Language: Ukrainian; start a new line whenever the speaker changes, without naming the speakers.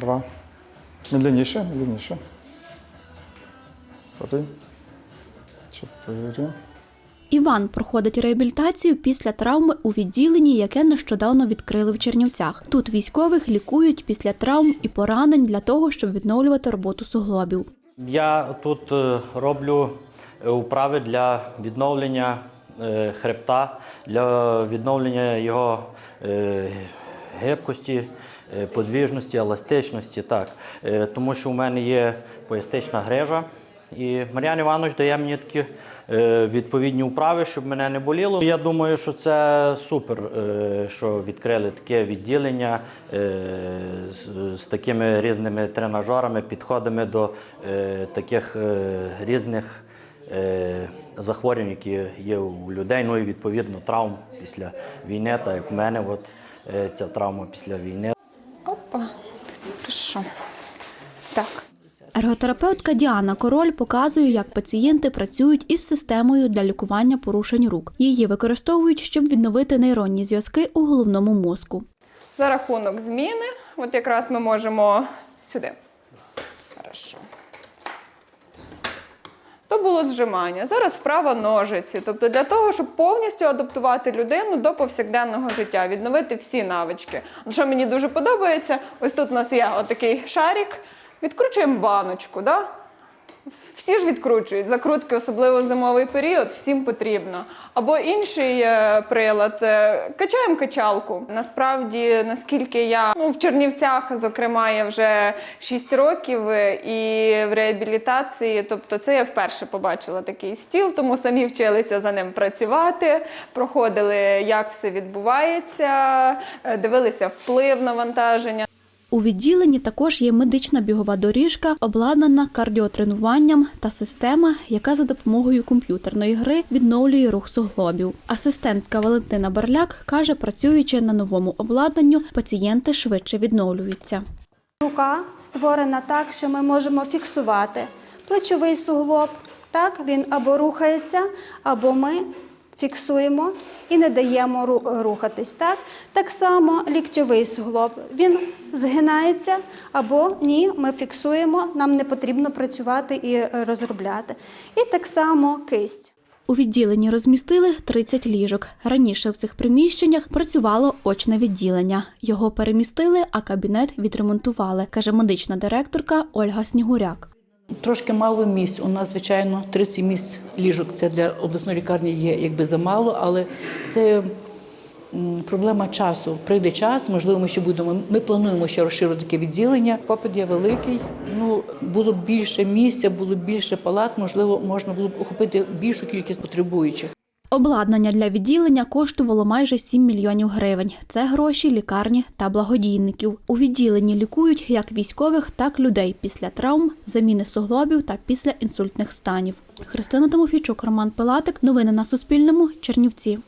Два. Медленніше, медленніше. Три. Чотири.
Іван проходить реабілітацію після травми у відділенні, яке нещодавно відкрили в Чернівцях. Тут військових лікують після травм і поранень для того, щоб відновлювати роботу суглобів.
Я тут е, роблю е, вправи для відновлення е, хребта, для відновлення його гибкості, подвіжності, еластичності. Так. Е, Тому що у мене є пояснична грижа. І Мар'ян Іванович дає мені такі е, відповідні вправи, щоб мене не боліло. Я думаю, що це супер, е, що відкрили таке відділення е, з, такими різними тренажерами, підходами до е, таких е, різних е, захворювань, які є у людей. Ну і відповідно травм після війни, так як у мене, от е, ця травма після війни.
Хорошо. Так.
Ерготерапевтка Діана Король показує, як пацієнти працюють із системою для лікування порушень рук. Її використовують, щоб відновити нейронні зв'язки у головному мозку.
За рахунок зміни, от якраз ми можемо сюди. Хорошо. То було зжимання. Зараз вправа ножиці. Тобто для того, щоб повністю адаптувати людину до повсякденного життя, відновити всі навички. Що мені дуже подобається, ось тут у нас є отакий шарик. Відкручуємо баночку. Да? Всі ж відкручують. Закрутки, особливо зимовий період, всім потрібно. Або інший е, прилад. е, Качаємо качалку. Насправді, наскільки я ну, в Чернівцях, зокрема, я вже 6 років е, і в реабілітації, тобто це я вперше побачила такий стіл, тому самі вчилися за ним працювати, проходили, як все відбувається, дивилися вплив навантаження.
У відділенні також є медична бігова доріжка, обладнана кардіотренуванням та система, яка за допомогою комп'ютерної гри відновлює рух суглобів. Асистентка Валентина Барляк каже, працюючи на новому обладнанню, пацієнти швидше відновлюються.
Рука створена так, що ми можемо фіксувати плечовий суглоб. Так, він або рухається, або ми фіксуємо і не даємо рухатись. Так, так само ліктьовий суглоб. Він згинається або ні, ми фіксуємо, нам не потрібно працювати і е, розробляти. І так само кисть.
У відділенні розмістили 30 ліжок. Раніше в цих приміщеннях працювало очне відділення. Його перемістили, а кабінет відремонтували, каже медична директорка Ольга Снігуряк.
Трошки мало місць. У нас, звичайно, 30 місць ліжок. Це для обласної лікарні є якби замало, але це проблема часу. Прийде час, можливо, ми ще будемо. Ми плануємо ще розширити таке відділення. Попит є великий. Ну було б більше місця, було б більше палат. Можливо, можна було б охопити більшу кількість потребуючих.
Обладнання для відділення коштувало майже 7 мільйонів гривень. Це гроші лікарні та благодійників. У відділенні лікують як військових, так і людей після травм, заміни суглобів та після інсультних станів. Христина Тимофійчук, Роман Пилатик. Новини на Суспільному. Чернівці.